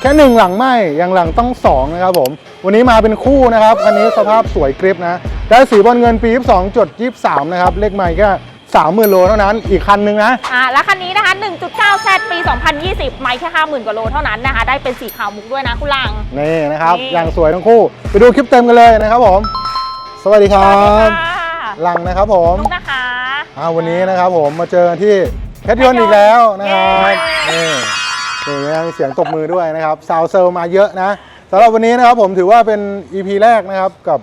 แค่หนึ่งหลังไม่อย่างหลังต้องสองนะครับผม วันนี้มาเป็นคู่นะครับ คันนี้สภาพสวยกริปนะ ได้สีบอลเงินปี 22จด23 นะครับ เลขไม่แค่30,000 โลเท่านั้น อีกคันหนึงนะ อ่า แล้วคันนี้นะคะ 1.9 Z ปี 2020 ไม่แค่ 50,000 กว่าโลเท่านั้นนะคะ ได้เป็นสีขาวมุกด้วยนะคุณลัง นี่นะครับนี่อย่างสวยทั้งคู่ ไปดูคลิปเต็มกันเลยนะครับผม สวัสดีคสรัวัสดีบค่ะหลังนะครับผมนุกนะคะอ่าวันนี้นะครับผมมาเจอกันที่เพชรยนต์อีกแล้วนะครับเย้ นี่นี่ยังเสียงตบมือด้วยนะครับซาวเซลมาเยอะนะสำหรับวันนี้นะครับผมถือว่าเป็น EP แรกนะครับกับ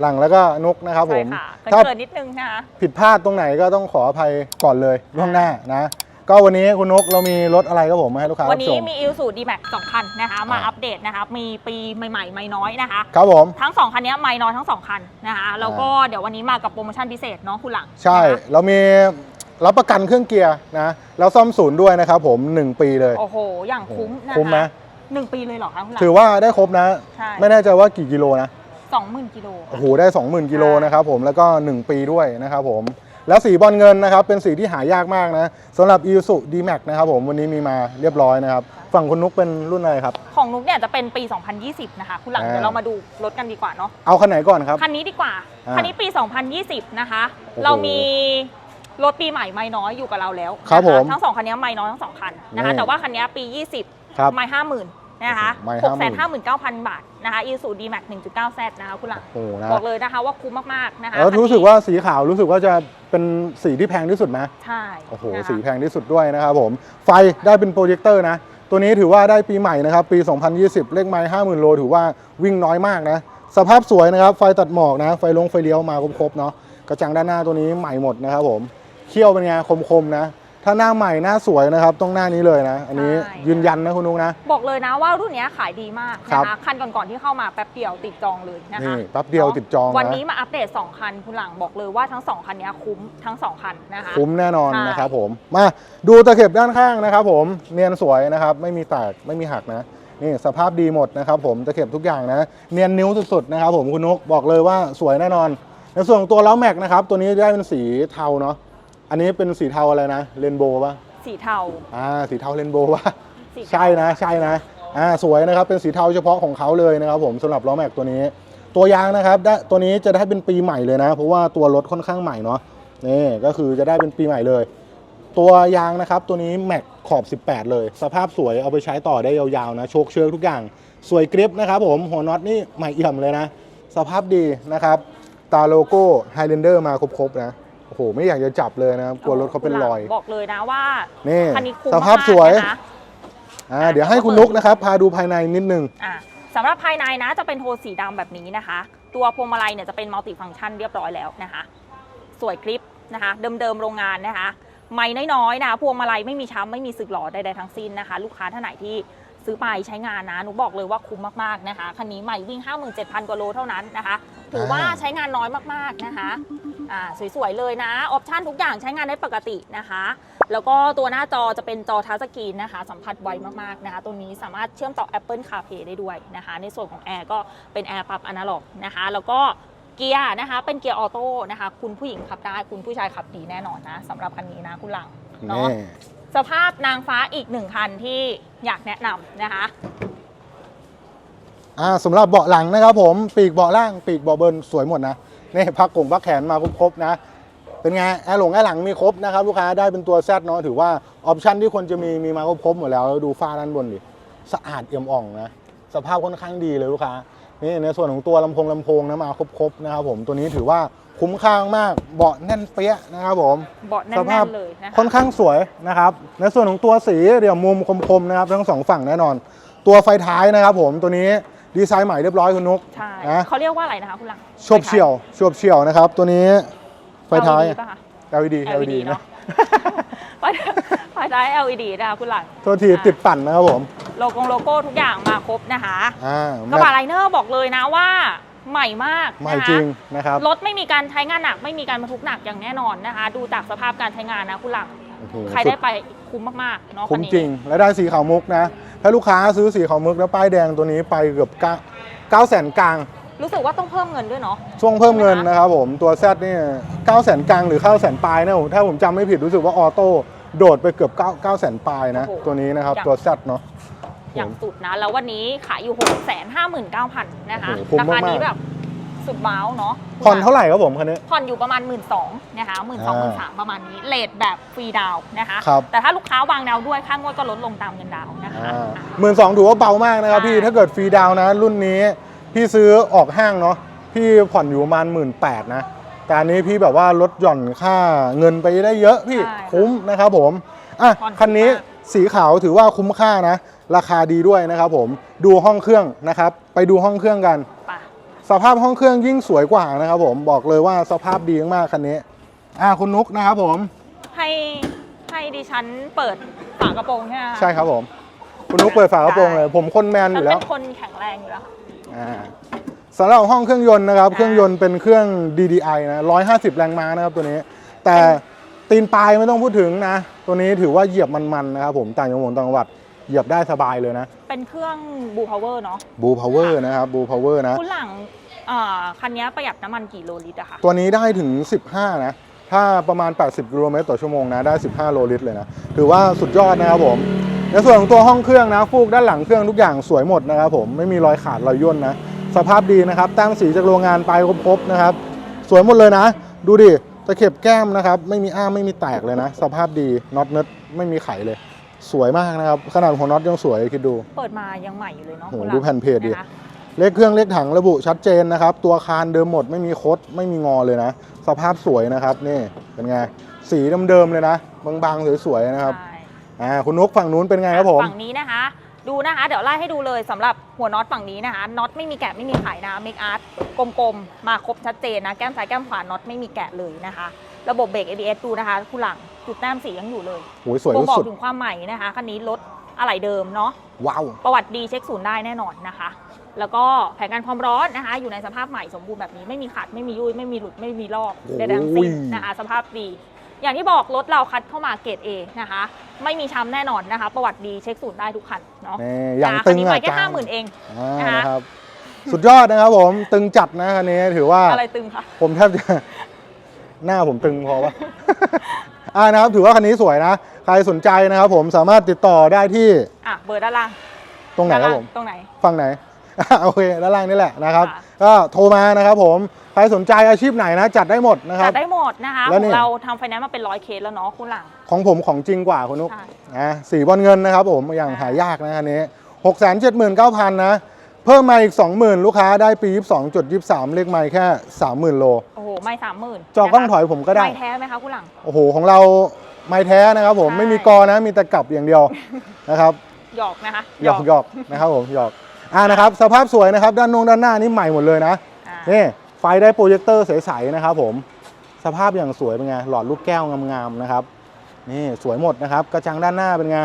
หลังแล้วก็นุกนะครับผใช่มค่ะถ้าเกิดนิดนึงนะคะ ผิดพลาดตรงไหนก็ต้องขออภัยก่อนเลยล่วงหน้านะ ก็วันนี้คุณนุกเรามีรถอะไรครับผมมาให้ลูกค้าวันรับนี้ชมมีอิลสูดีแม็กสองคันนะคะ มาอ่า อัปเดตนะคะ มีปีใหม่ๆ ไม่น้อยนะคะ ครับผม ทั้งสองคันนี้ไม่น้อยทั้งสองคันนะคะ แล้วก็เดี๋ยววันนี้มากับโปรโมชั่นพิเศษเนาะคุณหลังใช่ นะคะ เรามี รับประกันเครื่องเกียร์นะแล้วซ่อมศูนย์ด้วยนะครับผม 1 ปีเลย โอ้โห อย่างคุ้มนะคะคุ้มไหมหนึ่งปีเลยเหรอคะคุณหลัง ถือว่าได้ครบนะ ใช่ ไม่แน่ใจว่ากี่กิโลนะสองหมื่นกิโลโอ้โห ได้ 20,000 กิโลใช่นะครับผม แล้วก็ 1 ปีด้วยนะครับผม แล้วสีบอลเงินนะครับ เป็นสีที่หายากมากนะสำหรับ i s u d m a x นะครับผม วันนี้มีมาเรียบร้อยนะครับ ฝั่งคุณนุกเป็นรุ่นอะไรครับ ของนุกเนี่ยจะเป็นปี 2020 นะคะ คุณหลังอ่า เดี๋ยวเรามาดูรถกันดีกว่าเนาะ เอาคันไหนก่อนครับ คันนี้ดีกว่า อ่าคันนี้ปี 2020 นะคะ โอ้โห เรามี รถปีใหม่ไม่น้อยอยู่กับเราแล้วครับนะะผมทั้งสองคันนี้ไม่น้อยทั้งสองคันนะคะนี่แต่ว่าคันนี้ปี ครับ 20 ไม่ห้าหมื่นนะคะไม่หกแสน50,000ห้าหมื่นเก้าพันบาทนะคะอีซูดีแม็กหนึ่งจุดเก้าแซดนะคะคุณหลัง โอ้โหนะบอกเลยนะคะว่าคุ้มมาก ๆ นะคะแล้วคันนี้รู้สึกว่าสีขาวรู้สึกว่าจะเป็นสีที่แพงที่สุดไหมใช่โอ้โห นะคะสีแพงที่สุดด้วยนะครับผม ไฟได้เป็นโปรเจคเตอร์นะ ตัวนี้ถือว่าได้ปีใหม่นะครับ ปี 2020 เลขไม้50,000 โล ถือว่าวิ่งน้อยมากนะ สภาพสวยนะครับ ไฟตัดหมอกนะ ไฟลงไฟเลี้ยวมาครบๆเนาะกระจังด้านหน้าตัวนี้ใหม่หมดนะครับผม เขี้ยวเป็นไงคมๆนะ ถ้าหน้าใหม่หน้าสวยนะครับ ต้องหน้านี้เลยนะ อันนี้ยืนยันนะคุณนุ๊กนะ บอกเลยนะว่ารุ่นเนี้ยขายดีมากครันะบ คะคันก่อนๆที่เข้ามาแป๊บเดียวติดจองเลยนะคะ นี่แป๊บเดียวติดจองวันนะนี้มาอัปเดต 2 คัน คุณหลังบอกเลยว่าทั้ง 2 คันเนี้ยคุ้มทั้ง 2 คันนะคะ คุ้มแน่นอนใช่ นะครับผมมาดูตะเข็บด้านข้างนะครับผมเนียนสวยนะครับไม่มีแตกไม่มีหักนะนี่สภาพดีหมดนะครับผมตะเข็บทุกอย่างนะเนียนนิ้วสุดๆนะครับผมคุณนุกบอกเลยว่าสวยแน่นอน ในส่วนของตัวล้อแม็กนะครับตัวนี้ได้เป็นสีเทาเนาะ อันนี้เป็นสีเทาอะไรนะเรนโบว์ป่ะสีเทาอ่าสีเทาเรนโบว์ป่ะสีเทาใช่นะใช่นะอ่าสวยนะครับเป็นสีเทาเฉพาะของเขาเลยนะครับผมสำหรับล้อแม็กตัวนี้ ตัวยางนะครับได้ตัวนี้จะได้เป็นปีใหม่เลยนะ เพราะว่าตัวรถค่อนข้างใหม่เนาะนี่ก็คือจะได้เป็นปีใหม่เลย ตัวยางนะครับตัวนี้แม็กขอบ 18 เลย สภาพสวยเอาไปใช้ต่อได้ยาวๆนะโชคเชือกทุกอย่าง สวยกริปนะครับผมหัวน็อตนี่ใหม่เอี่ยมเลยนะ สภาพดีนะครับตาโลโก้ไฮเลนเดอร์มาครบๆนะ โอ้โหไม่อยากจะจับเลยนะครับกลัวรถเขาเป็นรอย บอกเลยนะว่านี่คันนี้คุ้มสภาพมกๆสวยนะคะอ่าเดี๋ยวให้คุณนุกนะครับ พาดูภายในนิดนึงอะสำหรับภายในนะจะเป็นโทนสีดำแบบนี้นะคะ ตัวพวงมาลัยเนี่ยจะเป็นมัลติฟังก์ชันเรียบร้อยแล้วนะคะ สวยคลิปนะคะ เดิมๆโรงงานนะคะ ไม่น้อยๆนะคะพวงมาลัยไม่มีช้ำไม่มีสึกหรอใดๆทั้งสิ้นนะคะ ลูกค้าท่านไหนที่ซื้อไปใช้งานนะหนูบอกเลยว่าคุ้มมากๆนะคะคันนี้ใหม่วิ่ง 57,000 กว่าโลเท่านั้นนะคะ ถือว่าอ่าใช้งานน้อยมากๆนะคะ อ่าสวยๆเลยนะ ออปชันทุกอย่างใช้งานได้ปกตินะคะ แล้วก็ตัวหน้าจอจะเป็นจอทัชสกรีนนะคะ สัมผัสไวมากๆนะคะ ตัวนี้สามารถเชื่อมต่อ Apple CarPlay ได้ด้วยนะคะ ในส่วนของแอร์ก็เป็นแอร์ปรับอนาล็อกนะคะ แล้วก็เกียร์นะคะ เป็นเกียร์ออโต้นะคะ คุณผู้หญิงขับได้ คุณผู้ชายขับดีแน่นอนนะสำหรับคันนี้นะคุณหลังเนาะนี่สภาพนางฟ้าอีกหนึ่งคันที่อยากแนะนำนะคะ อ่าสำหรับเบาะหลังนะครับผมปีกเบาะล่างปีกเบาะเบิร์นสวยหมดนะ นี่พักกงพักแขนมาครบๆนะ เป็นไงแอร์หลงแอร์หลังมีครบนะครับลูกค้าได้เป็นตัวแซดเนาะถือว่าออปชันที่ควรจะมีมีมาครบๆหมดแล้วแล้วดูฝ้าด้านบนดิสะอาดเอี่ยมอ่องนะสภาพค่อนข้างดีเลยลูกค้านี่ในส่วนของตัวลำโพงลำโพงนะมาครบๆนะครับผมตัวนี้ถือว่าคุ้มค่ามากเบาะแน่นเปี้ยนะครับผม เบาะแน่สภาพ นๆเลยนะคะค่อนข้างสวยนะครับ ในส่วนของตัวสีเดี๋ยวมุมคมๆนะครับ ทั้งสองฝั่งแน่นอน ตัวไฟท้ายนะครับผมตัวนี้ ดีไซน์ใหม่เรียบร้อยคุณนุกใช่นะเขาเรียกว่าอะไรนะคะคุณหลังโฉบเฉี่ยวโฉบเฉี่ยวนะครับ ตัวนี้ไฟท้าย LED ป่ะคะ LED LED เนาะไฟไฟท้าย LED นะคะคุณหลังโทษทีติดปั่นนะครับผมโลโก้โลโก้ทุกอย่างมาครบนะคะอ่ากระบะไลเนอร์บอกเลยนะว่าใหม่มากใหม่นะคะจริงนะครับรถไม่มีการใช้งานหนัก ไม่มีการบรรทุกหนักอย่างแน่นอนนะคะ ดูจากสภาพการใช้งานนะคุณหลัง โอ้โหใครได้ไปคุ้มมากๆเนาะคุ้คัมนนี้ จริงและได้สีขาวมุกนะ ถ้าลูกค้าซื้อสีขาวมุกแล้วป้ายแดงตัวนี้ไปเกือบ9 9แสนกลาง รู้สึกว่าต้องเพิ่มเงินด้วยเนาะ ช่วงเพิ่มเงินนะครับผม ตัวแซดนี่9แสนกลางหรือ9แสนปลายนะผมถ้าผมจำไม่ผิดรู้สึกว่าออโต้โดดไปเกือบ9 9แสนปลายนะ โอ้โห ตัวนี้นะครับอย่างตัวแซดเนาะ อย่างสุดนะ แล้ววันนี้ขายอยู่ 6 5 9 0 0 0 นะคะ โอ้โหคุ้มราคามากๆนี้แบบ สุดว้าวเนาะผ่อนเท่าไหร่ครับผมคันนี้ ผ่อนอยู่ประมาณ 1 2ื่นนะคะหมื่นสองหมื่นสามประมาณนี้เลทแบบฟรีดาวน์นะคะ ครับ แต่ถ้าลูกค้าวางดาวด้วยค่างวดก็ลดลงตามเงินดาวน์นะคะหมื่นสองถือว่าเบามากนะครับใช่พี่ถ้าเกิดฟรีดาวน์นะ รุ่นนี้พี่ซื้อออกห้างเนาะพี่ผ่อนอยู่ประมาณหมื่นแปดนะแต่อันนี้พี่แบบว่าลดหย่อนค่าเงินไปได้เยอะพี่ใช่ค่ะคุ้มนะครับผมอะผ่อนคันนี้คุ้มมากสีขาวถือว่าคุ้มค่านะ ราคาดีด้วยนะครับผมดูห้องเครื่องนะครับ ไปดูห้องเครื่องกันไป สภาพห้องเครื่องยิ่งสวยกว่านะครับผมบอกเลยว่าสภาพดีมากๆคันนี้ อะคุณนุกนะครับผม ให้ให้ดิฉันเปิดฝากระโปรงใช่ไหมคะใช่ครับผม คุณนุกเปิดฝากระโปรงเลย ผมคนแมนอฉันยู่แล้เป็วนคนแข็งแรงอยู่แล้วค่ะ อ่าสำหรับห้องเครื่องยนต์นะครับ อ่า เครื่องยนต์เป็นเครื่อง DDI นะ150 แรงม้านะครับตัวนี้ แต่ตีนปลายไม่ต้องพูดถึงนะ ตัวนี้ถือว่าเหยียบมันๆนะครับผมต่างจังหวัดต่างจังหวัด เหยียบได้สบายเลยนะ เป็นเครื่องบูพาวเวอร์เนาะบูพาวเวอร์นะครับบูพาวเวอร์นะคุณหลังอ่าคันนี้ประหยัดน้ำมันกี่โลลิตรอะคะตัวนี้ได้ถึง 15 นะ ถ้าประมาณ 80 กิโลเมตรต่อชั่วโมงนะ ได้ 15 โลลิตรเลยนะ ถือว่าสุดยอดนะครับผม ในส่วนของตัวห้องเครื่องนะ ฟูกด้านหลังเครื่องทุกอย่างสวยหมดนะครับผม ไม่มีรอยขาดรอยย่นนะ สภาพดีนะครับ แต้มสีจากโรงงานไปครบๆนะครับ สวยหมดเลยนะ ดูดิ ตะเข็บแก้มนะครับ ไม่มีอ้ามไม่มีแตกเลยนะ สภาพดี น็อตเนิร์ดไม่มีไขเลย สวยมากนะครับ ขนาดหัวน็อตยังสวยคิดดูเปิดมายังใหม่อยู่เลยเนาะโอ้โหคุณหลังดูแผ่นเพจดิะคะเลขเครื่องเลขถังระบุชัดเจนนะครับ ตัวคานเดิมหมดไม่มีคดไม่มีงอเลยนะ สภาพสวยนะครับนี่เป็นไง สีเดิมๆเลยนะ บางๆสวยๆนะครับใช่อ่าคุณนกฝั่งนู้นเป็นไงครับผม ฝั่งนี้นะคะ ดูนะคะ เดี๋ยวไล่ให้ดูเลยสำหรับหัวน็อตฝั่งนี้นะคะ น็อตไม่มีแกะไม่มีไขนะเมคอาร์ตกลมๆ มาครบชัดเจนนะ แก้มซ้ายแก้มขวา น็อตไม่มีแกะเลยนะคะ ระบบเบรก ABS ดูนะคะคุณหลัง จุดแต้มสียังอยู่เลยโอ้ยสวยบ่งบอกสุดถึงความใหม่นะคะคันนี้รถอะไหล่เดิมเนาะๆว้าว ประวัติดีเช็คศูนย์ได้แน่นอนนะคะ แล้วก็แผงการความร้อนนะคะ อยู่ในสภาพใหม่สมบูรณ์แบบนี้ไม่มีขัดไม่มียุ่ยไม่มีหลุดไม่มีลอกโอ้ย ใดๆทั้งสิ้นนะคะ สภาพดี อย่างที่บอกรถเราคัดเข้ามาเกรด A นะคะ ไม่มีช้ำแน่นอนนะคะ ประวัติดีเช็คศูนย์ได้ทุกคันเนาะนี่อย่างนะตึคันงนี้อะไปแค่จาห้างหมื่นเอง อ่านะคะ นะครับ สุดยอดนะครับผมตึงจัดนะคันนี้ถือว่าอะไรตึงคะผมแทบจะ หน้าผมตึงพอปะ อ่านะครับถือว่าคันนี้สวยนะ ใครสนใจนะครับผมสามารถติดต่อได้ที่อะเบอร์ด้านล่างตรงไหนครับด้าผล่างมตรงไหนฝั่งไหนโอเคด้านล่างนี่แหละนะครับค่ะก็โทรมานะครับผมใครสนใจอาชีพไหนนะจัดได้หมดนะครัจับดได้หมดนะคะแล้วขนี่องเราทำไฟแนนซ์มาเป็นร้อยเคสแล้วเนาะคุณหลัง ของผมของจริงกว่าคุณนุ๊กใช่นะสีบอลเงินนะครับผมอย่างค่ะหายากนะอันนี้หกแสนเจ็ดหมื่นเก้าพันนะ เพิ่มมาอีก 20,000 ลูกค้าได้ปี 22.23 เลขไมค์แค่ 30,000 โล โอ้โห ไม่สามหมื่นจอกล้องถอยผมก็ได้ ไม่แท้ไหมคะคุณหลัง โอ้โห ของเราไม้แท้นะครับผมใช่ ไม่มีกอนะมีแต่กลับอย่างเดียว นะครับหยอกนะคะหยอกหยอกนะครับผมหยอกอ่านะครับสภาพสวยนะครับ ด้านนงด้านหน้านี่ใหม่หมดเลยนะ อ่านี่ไฟได้โปรเจคเตอร์ใสๆนะครับผมสภาพอย่างสวยเป็นไงหลอดลูกแก้วงามๆนะครับนี่สวยหมดนะครับ กระจังด้านหน้าเป็นไง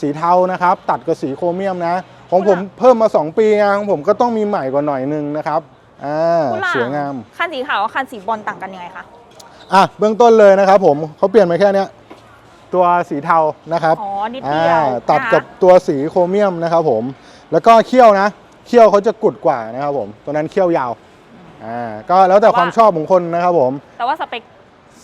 สีเทานะครับ ตัดกับสีโครเมียมนะ ของผมเพิ่มมา 2 ปีนะของผมก็ต้องมีใหม่กว่าหน่อยนึงนะครับอ่าคุณหลังสวยงามคันสีขาวกับคันสีบอลต่างกันยังไงคะอะเบื้องต้นเลยนะครับผมเขาเปลี่ยนมาแค่เนี้ยตัวสีเทานะครับอ๋อนิดอ่าเดียวตัดกับนะคะตัวสีโครเมียมนะครับผม แล้วก็เขี้ยวนะ เขี้ยวเขาจะกุดกว่านะครับผม ตัวนั้นเขี้ยวยาวอ่าก็แล้วแต่ความชอบของคนนะครับผม แต่ว่าสเปค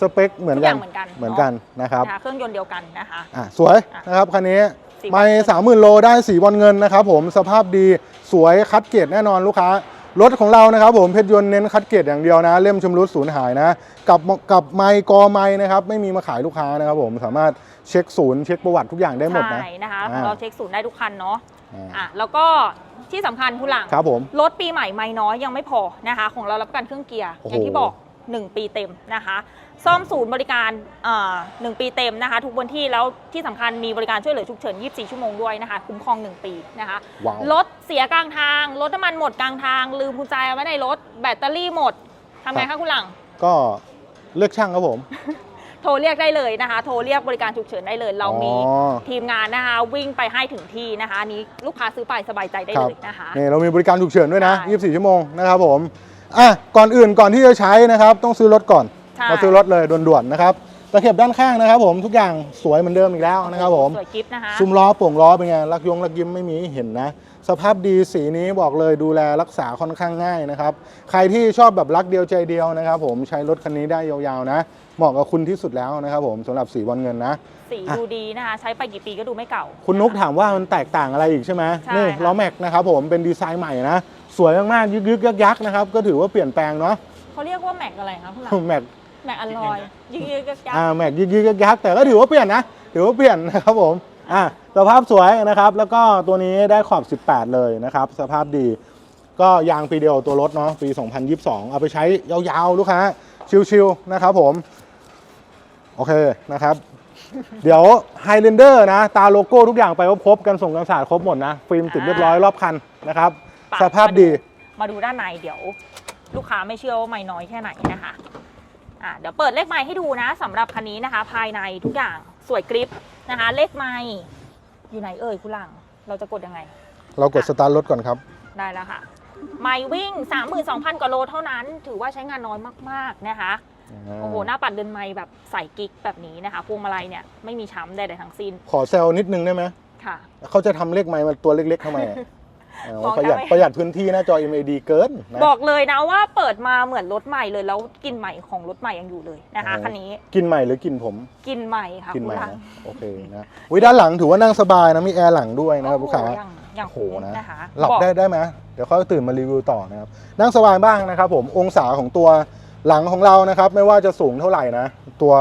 สเปคเหมือนกันทุกอย่างเหมือนกันเหมือนกันนะครับนะคะเครื่องยนต์เดียวกันนะคะอะสวยนะครับคันนี้สีบอล ไม่สามหมื่นโลได้สีบอลเงินนะครับผมสภาพดีสวยคัดเกรดแน่นอนลูกค้ารถของเรานะครับผมเพชรยนต์เน้นคัดเกรดอย่างเดียวนะ เล่มชำรุดสูญหายนะ กับกับไมค์กอไมค์นะครับไม่มีมาขายลูกค้านะครับผมสามารถเช็คศูนย์เช็คประวัติทุกอย่างได้หมดนะใช่นะคะอ่าเราเช็คศูนย์ได้ทุกคันเนาะอ่าอะแล้วก็ที่สำคัญคุณหลังครับผมรถปีใหม่ไม่น้อยยังไม่พอนะคะ ของเรารับประกันเครื่องเกียร์โอ้โหอย่างที่บอก 1 ปีเต็มนะคะ ซ่อมศูนย์บริการอ่าหนึ่งปีเต็มนะคะ ทุกวันที่แล้วที่สำคัญมีบริการช่วยเหลือฉุกเฉิน 24 ชั่วโมงด้วยนะคะ คุ้มครอง 1 ปีนะคะว้าวรถเสียกลางทาง รถน้ำมันหมดกลางทาง ลืมกุญแจไว้ในรถ แบตเตอรี่หมดทำไงครัคะบคุณหลัง ก็เลือกช่างครับผม โทรเรียกได้เลยนะคะ โทรเรียกบริการฉุกเฉินได้เลย เรามีอ๋อทีมงานนะคะ วิ่งไปให้ถึงที่นะคะอันนี้ลูกค้าซื้อไปสบายใจได้ครับเลยนะคะนี่เรามีบริการฉุกเฉินด้วยนะใช่24 ชั่วโมงนะครับผมอะก่อนอื่นก่อนที่จะใช้นะครับ ต้องซื้อรถก่อนใช่ มาซื้อรถเลยด่วนๆนะครับตะเข็บด้านข้างนะครับ ผมทุกอย่างสวยเหมือนเดิมอีกแล้วนะครับผมสวยกิฟต์นะคะซุ้มล้อโป่งล้อเป็นไงลักยงลักยิ้มไม่มีให้เห็นนะ สภาพดีสีนี้บอกเลยดูแลรักษาค่อนข้างง่ายนะครับ ใครที่ชอบแบบรักเดียวใจเดียวนะครับ ผมใช้รถคันนี้ได้ยาวๆนะ เหมาะกับคุณที่สุดแล้วนะครับ ผมสำหรับสีบอลเงินนะสีอะดูดีนะคะใช้ไปกี่ปีก็ดูไม่เก่า คุณนุกถามว่ามันแตกต่างอะไรอีกใช่ไหมใช่นี่ค่ะล้อแม็กนะครับผมเป็นดีไซน์ใหม่นะสวยมากๆยึกๆยักๆนะครับก็ถือว่าเปลี่ยนแปลงเนาะเขาเรียกว่าแม็กอะไรคะคุณหลังแม็ก แม็กอลลอยยิงๆกักอ่าแม็กยึกๆยักๆแต่ก็ถือว่าเปลี่ยนนะถือว่าเปลี่ยนนะครับผมอะสภาพสวยนะครับ แล้วก็ตัวนี้ได้ขอบ 18 เลยนะครับ สภาพดี ก็ยางปีเดียวตัวรถเนาะปี 2022 เอาไปใช้ยาวๆ ลูกค้า ชิวๆนะครับผม โอเคนะครับ เดี๋ยวไฮเลนเดอร์นะ ตาโลโก้ทุกอย่างไปครบๆกันส่งกันสาดครบหมดนะ ฟิล์มติดเรียบร้อยรอบคันนะครับปะสภาพดี มาดูด้านในเดี๋ยว ลูกค้าไม่เชื่อว่าไม่น้อยแค่ไหนนะคะ อะเดี๋ยวเปิดเลขไม้ให้ดูนะสำหรับคันนี้นะคะ ภายในทุกอย่างสวยกริปนะคะ เลขไม้อยู่ไหนเอ่ยคุณหลัง เราจะกดยังไง เรากดสตาร์ทรถก่อนครับ ได้แล้วค่ะ ไม่วิ่ง 32,000กว่าโลเท่านั้น ถือว่าใช้งานน้อยมากๆนะคะ โอ้โห หน้าปัดเดินไม้แบบใส่กิ๊กแบบนี้นะคะพวงมาลัยเนี่ยไม่มีช้ำใดๆทั้งสิ้น ขอเซลนิดนึงได้ไหมค่ะ เขาจะทำเลขไม้มันตัวเล็กๆทำไมอะเออ มองประหยัดได้ไหม ประหยัดพื้นที่หน้าจอ MAD เกินนะ บอกเลยนะว่าเปิดมาเหมือนรถใหม่เลยแล้วกลินใหม่ของรถใหม่ยังอยู่เลยนะคะโอ้คันนี้กินใหม่หรือกินผมกลินใหม่ค่ะกินใหม่คุณลังนะโอเคนะวิด้านหลังถือว่านั่งสบายนะมีแอร์หลังด้วยนะครับลูกค้า โอ้โหอย่างอย่างโอ้โหคุ้มนะ นะคะหลับบอกได้ได้ไหมเดี๋ยวเขาตื่นมารีวิวต่อนะครับนั่งสบายบ้างนะครับ ผมองศาของตัวหลังของเรานะครับ ไม่ว่าจะสูงเท่าไหร่นะ ตัว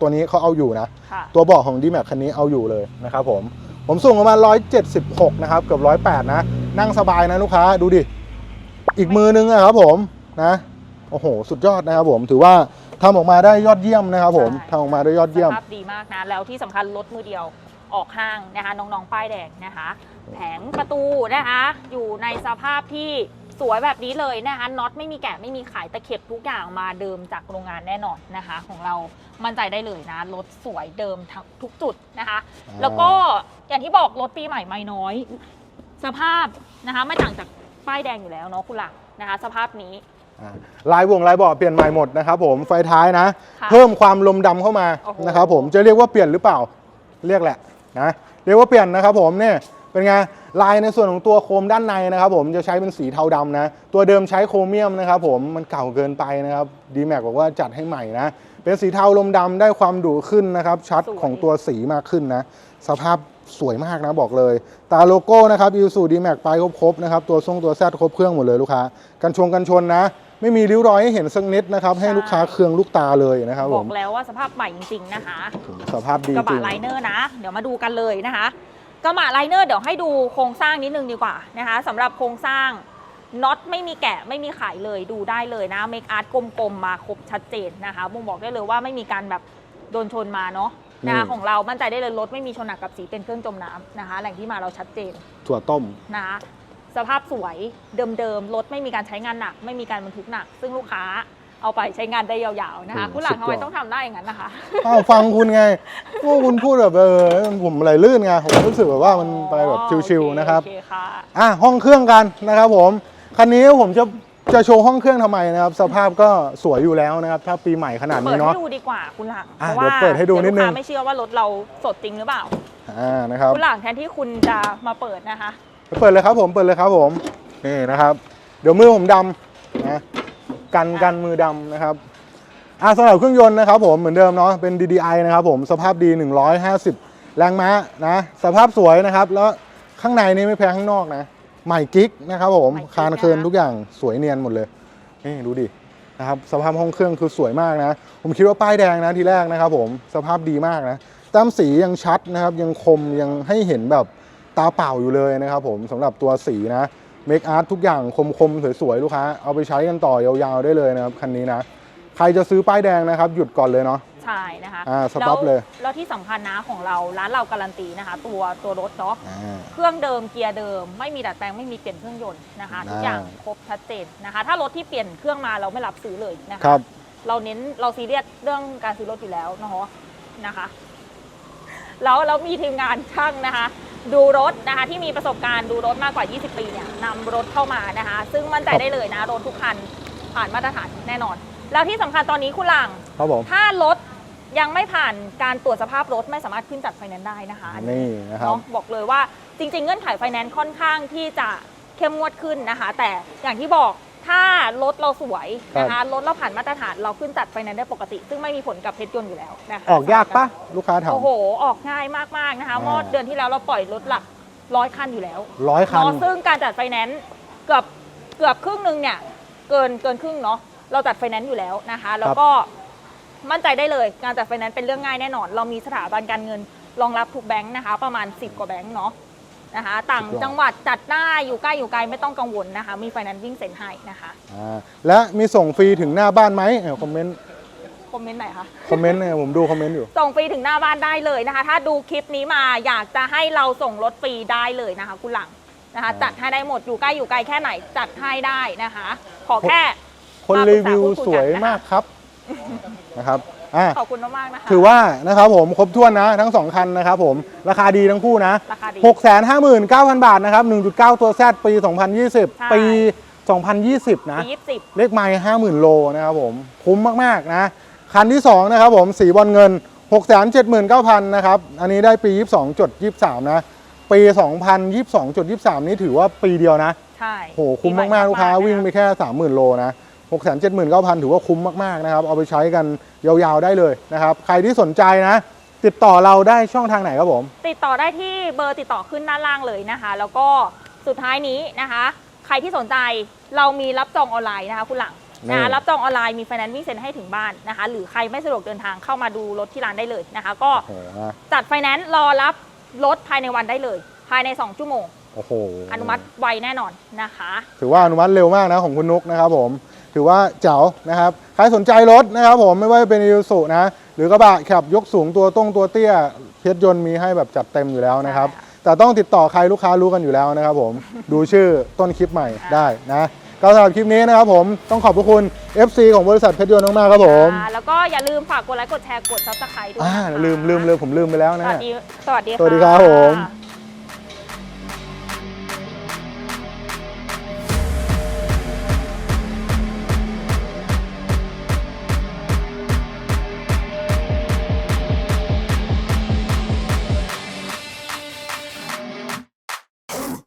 ตัวนี้เขาเอาอยู่นะ ค่ะตัวเบาะของ d m a x คันนี้เอาอยู่เลยนะครับผม ผมสูงประมาณ 176 นะครับ เกือบ 108 นะ นั่งสบายนะลูกค้าดูดิ อีกมือนึงอะครับผมนะโอ้โห สุดยอดนะครับผมถือว่าทำออกมาได้ยอดเยี่ยมนะครับผมใช่ทำออกมาได้ยอดเยี่ยมสภาพดีมากนะ แล้วที่สำคัญรถมือเดียวออกห้างนะคะน้องๆป้ายแดงนะคะ แผงประตูนะคะ อยู่ในสภาพที่ สวยแบบนี้เลยนะคะน็อตไม่มีแกะไม่มีขายตะเข็บทุกอย่างมาเดิมจากโรงงานแน่นอนนะคะ ของเรามั่นใจได้เลยนะรถสวยเดิมทั้งทุกจุดนะคะอ่าแล้วก็อย่างที่บอกรถปีใหม่ไม่น้อย สภาพนะคะไม่ต่างจากป้ายแดงอยู่แล้วเนาะคุณหลักนะคะ สภาพนี้อ่าลายวงลายเบาะเปลี่ยนใหม่หมดนะครับผมไฟท้ายนะค่ะเพิ่มความลมดำเข้ามาโอ้โหนะครับผมจะเรียกว่าเปลี่ยนหรือเปล่า เรียกแหละนะเรียกว่าเปลี่ยนนะครับผมเนี่ย เป็นไงลายในส่วนของตัวโคมด้านในนะครับผมจะใช้เป็นสีเทาดำนะ ตัวเดิมใช้โครเมียมนะครับผมมันเก่าเกินไปนะครับดีแม็กบอกว่าจัดให้ใหม่นะ เป็นสีเทาลมดำได้ความดุขึ้นนะครับ ชัดสวยของตัวสีมากขึ้นนะ สภาพสวยมากนะบอกเลย ตาโลโก้นะครับอิวสูดีแม็กไปครบๆนะครับ ตัวทรงตัวแซดครบเครื่องหมดเลยลูกค้า กันชงกันชนนะ ไม่มีริ้วรอยให้เห็นสักนิดนะครับ ให้ลูกค้าเคืองลูกตาเลยนะครับบผอมกแล้วว่าสภาพใหม่จริงๆนะคะ สภาพดีกระจริบะงไลเนอร์นะ เดี๋ยวมาดูกันเลยนะคะ กระบะไลเนอร์เดี๋ยวให้ดูโครงสร้างนิดนึงดีกว่านะคะสำหรับโครงสร้างน็อตไม่มีแกะไม่มีขายเลยดูได้เลยนะเมคอาร์ตกลมๆมาครบชัดเจนนะคะบ่งบอกได้เลยว่าไม่มีการแบบโดนชนมาเนาะนะคะอืมของเรามั่นใจได้เลยรถไม่มีชนหนักกับสีเป็นเครื่องจมน้ำนะคะ แหล่งที่มาเราชัดเจนถั่วต้มนะคะสภาพสวยเดิมๆรถไม่มีการใช้งานหนัก ไม่มีการบรรทุกหนัก ซึ่งลูกค้า เอาไปใช้งานได้ยาวๆนะคะโอ้คุณหลังสุดทำไมยอดต้องทำได้อย่างนั้นนะคะ อ้าวฟังคุณไงพวกคุณพูดแบบเออผมไหลลื่นไงผมรู้สึกแบบว่ามันไปแบบชิวๆนะครับ โอเคค่ะ อะห้องเครื่องกันนะครับผมคันนี้ผมจะจะโชว์ห้องเครื่องทำไมนะครับ สภาพก็สวยอยู่แล้วนะครับ ถ้าปีใหม่ขนาดเปินี้ดเนาะ ให้ดูดีกว่าคุณหลังอะเพราะว่าเดี๋ยวเปิดให้ดูนิดนึงเยวลูกค้าไม่เชื่อว่ารถเราสดจริงหรือเปล่า อ่านะครับคุณหลังแทนที่คุณจะมาเปิดนะคะ เปิดเลยครับผมเปิดเลยครับผมนี่นะครับ เดี๋ยวมือผมดำนะ กันกันมือดำนะครับอ่าสำหรับเครื่องยนต์นะครับผมเหมือนเดิมเนาะเป็น DDI นะครับผมสภาพดี 150 แรงม้านะสภาพสวยนะครับ แล้วข้างในนี่ไม่แพ้ข้างนอกนะ ใหม่กิ๊กนะครับผมใหม่กิ๊กคานเคินนะคะ ทุกอย่างสวยเนียนหมดเลยนี่ดูดินะครับสภาพห้องเครื่องคือสวยมากนะ ผมคิดว่าป้ายแดงนะทีแรกนะครับผมสภาพดีมากนะแต้มสียังชัดนะครับยังคมยังให้เห็นแบบตาเปล่าอยู่เลยนะครับผมสำหรับตัวสีนะ เมคอาร์ตทุกอย่างคมๆ สวยๆ ลูกค้า เอาไปใช้กันต่อยาวๆ ได้เลยนะครับ คันนี้นะ ใครจะซื้อป้ายแดงนะครับ หยุดก่อนเลยเนาะ ใช่นะคะอ่าสต็อปเลย แล้วแล้วที่สำคัญนะของเราร้านเราการันตีนะคะ ตัวตัวรถเนาะ อ่า เครื่องเดิมเกียร์เดิม ไม่มีดัดแปลงไม่มีเปลี่ยนเครื่องยนต์นะคะอ่าทุกอย่างครบชัดเจนนะคะ ถ้ารถที่เปลี่ยนเครื่องมาเราไม่รับซื้อเลยนะคคะรับ เราเน้นเราซีเรียสเรื่องการซื้อรถอยู่แล้วเนาะนะคะ แล้วเรามีทีมงานช่างนะคะ ดูรถนะคะที่มีประสบการณ์ดูรถมากกว่า 20 ปีเนี่ยนำรถเข้ามานะคะซึ่งมั่นใจครับได้เลยนะรถทุกคันผ่านมาตรฐานแน่นอน แล้วที่สำคัญตอนนี้คุณหลัง ครับผมถ้ารถยังไม่ผ่านการตรวจสภาพรถไม่สามารถขึ้นจัดไฟแนนซ์ได้นะคะอันนี้นี่นะครับเนาะบอกเลยว่าจริง ๆ เงื่อนไขไฟแนนซ์ค่อนข้างที่จะเข้มงวดขึ้นนะคะ แต่อย่างที่บอก ถ้ารถเราสวยนะคะรถเราผ่านมาตรฐานเราขึ้นจัดไฟแนนซ์ได้ปกติ ซึ่งไม่มีผลกับเพชรยนต์อยู่แล้วนะคะออกยากปะลูกค้าถามโอ้โห ออกง่ายมากๆนะคะอ่าเมื่อเดือนที่แล้วเราปล่อยรถหลักร้อยคันอยู่แล้วร้อยคันเนาะซึ่งการจัดไฟแนนซ์เกือบเกือบครึ่งหนึ่งเนี่ยเกินเกินครึ่งเนาะเราจัดไฟแนนซ์อยู่แล้วนะคะ แล้วก็มั่นใจได้เลยการจัดไฟแนนซ์เป็นเรื่องง่ายแน่นอน เรามีสถาบันการเงินรองรับทุกแบงค์นะคะ ประมาณ 10 กว่าแบงค์เนาะ นะคะ ต่างสุดยอด จังหวัดจัดได้อยู่ใกล้อยู่ไกลไม่ต้องกังวลนะคะ มีไฟแนนซ์วิ่งเซ็นให้นะคะอ่าและมีส่งฟรีถึงหน้าบ้านไหมเออคอมเมนต์คอมเมนต์ไหนคะ คอมเมนต์เนี่ยผมดูคอมเมนต์อยู่ ส่งฟรีถึงหน้าบ้านได้เลยนะคะ ถ้าดูคลิปนี้มาอยากจะให้เราส่งรถฟรีได้เลยนะคะคุณหลังนะคะอ่าจัดให้ได้หมดอยู่ใกล้อยู่ไกลแค่ไหนจัดให้ได้นะคะ ขอแค่ คนมาปรึรีกษาวิวพูดคุยกันสวยมากครับนะครับ อะ ขอบคุณมากๆนะคะถือว่านะครับผมครบถ้วนนะทั้งสองคันนะครับผมราคาดีทั้งคู่นะ ราคาดี 659,000 บาทนะครับ 1.9 ตัว Z ปี ใช่ 2020 ปี 2020 นะ ปียี่สิบ เลขไมล์50,000 โลนะครับผม คุ้มมาก ๆ นะ คันที่ 2 นะครับผม สีบอลเงิน 679,000 นะครับ อันนี้ได้ปี 22จด23 นะ ปี 2022จด23 นี่ถือว่าปีเดียวนะ ใช่โหคุ้มมาก ๆ ลูกค้า วิ่งไปแค่ 30,000 โลนะ 679,000 ถือว่าคุ้มมากๆนะครับ เอาไปใช้กันยาวๆได้เลยนะครับ ใครที่สนใจนะ ติดต่อเราได้ช่องทางไหนครับผม ติดต่อได้ที่เบอร์ติดต่อขึ้นด้านล่างเลยนะคะ แล้วก็สุดท้ายนี้นะคะ ใครที่สนใจเรามีรับจองออนไลน์นะคะคุณหลังนี่นะรับจองออนไลน์มีไฟแนนซ์วิ่งเซ็นให้ถึงบ้านนะคะ หรือใครไม่สะดวกเดินทางเข้ามาดูรถที่ร้านได้เลยนะคะ ก็โอ้โหนะจัดไฟแนนซ์รอรับรถภายในวันได้เลย ภายใน 2 ชั่วโมงโอ้โหอนุมัติไวแน่นอนนะคะ ถือว่าอนุมัติเร็วมากนะของคุณนุกนะครับผม ถือว่าเจ๋วนะครับ ใครสนใจรถนะครับผมไม่ว่าจะเป็นอีซูนะ หรือกระบะขับยกสูงตัวต้งตัวเตี้ยเพชรยนต์มีให้แบบจัดเต็มอยู่แล้วนะครับใช่ค่ะแต่ต้องติดต่อใครลูกค้ารู้กันอยู่แล้วนะครับผมดูชื่อต้นคลิปใหม่ได้นะก็สำหรับคลิปนี้นะครับผมต้องขอบพระคุณ FC ของบริษัทเพชรยนต์มากๆครับผมอ่าแล้วก็อย่าลืมฝากกดไลค์กดแชร์กดซับสไครต์ด้วยอ่านะคะลืมลืมเลยผมลืมไปแล้วสนะวัสดีสวัสดีสวัสดีครับผมค่ะ